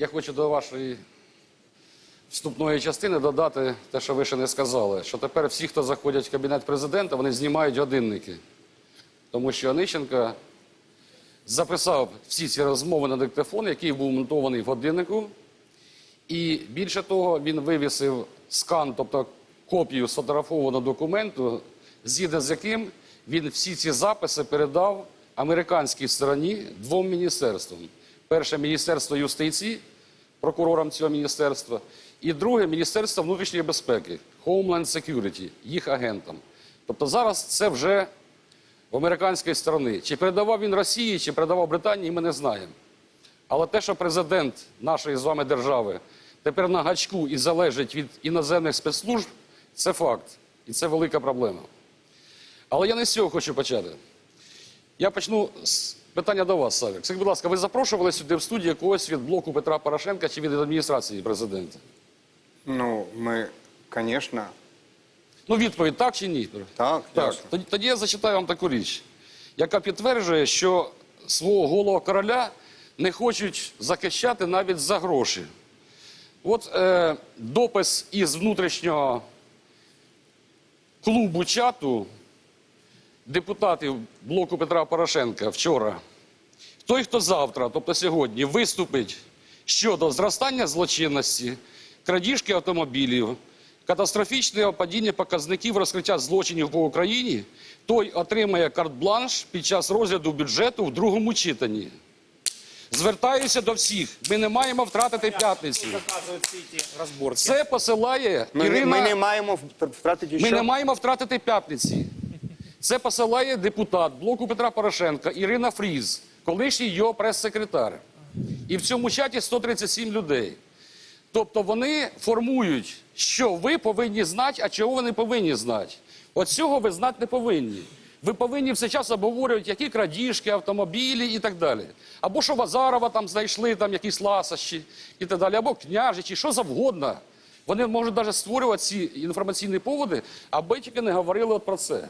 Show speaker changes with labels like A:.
A: Я хочу до вашої вступної частини додати те, що ви ще не сказали, що тепер всі, хто заходять в кабінет президента, вони знімають годинники. Тому що Онищенко записав всі ці розмови на диктофон, який був монтований в годиннику. І більше того, він вивісив скан, тобто копію сфотографованого документу, згідно з яким він всі ці записи передав американській стороні двом міністерствам. Перше міністерство юстиції, прокурорам цього міністерства, і друге міністерство внутрішньої безпеки, Homeland Security, їх агентам. Тобто зараз це вже в американської сторони. Чи передавав він Росії, чи передавав Британії, ми не знаємо. Але те, що президент нашої з вами держави тепер на гачку і залежить від іноземних спецслужб, це факт. І це велика проблема. Але я не з цього хочу почати. Я почну з питання до вас, Савік. Скажіть, будь ласка, ви запрошували сюди в студію когось від блоку Петра Порошенка чи від адміністрації президента?
B: Ну, мы, конечно,
A: Ну, відповідь так чи ні?
B: так,
A: Так, тоді, тоді я зачитаю вам таку річ, яка підтверджує, що свого голого короля не хочуть захищати навіть за гроші. От е, допис із внутрішнього клубу чату депутатів блоку Петра Порошенка вчора. Той, хто завтра, тобто сьогодні, виступить щодо зростання злочинності, крадіжки автомобілів, катастрофічного падіння показників розкриття злочинів по Україні, той отримає карт-бланш під час розгляду бюджету в другому читанні. Звертаюся до всіх. Ми не маємо втратити п'ятницю. Це посилає
B: Ми,
A: Ірина.
B: ми не маємо втратити
A: Ми не маємо втратити п'ятниці. Це посилає депутат блоку Петра Порошенка Ірина Фріз, колишній його прес-секретар. І в цьому чаті 137 людей. Тобто вони формують, що ви повинні знати, а чого ви не повинні знати. От цього ви знати не повинні. Ви повинні все час обговорювати, які крадіжки, автомобілі і так далі. Або що Вазарова там знайшли, там якісь ласощі і так далі, або княжичі, що завгодно. Вони можуть навіть створювати ці інформаційні поводи, аби тільки не говорили про це.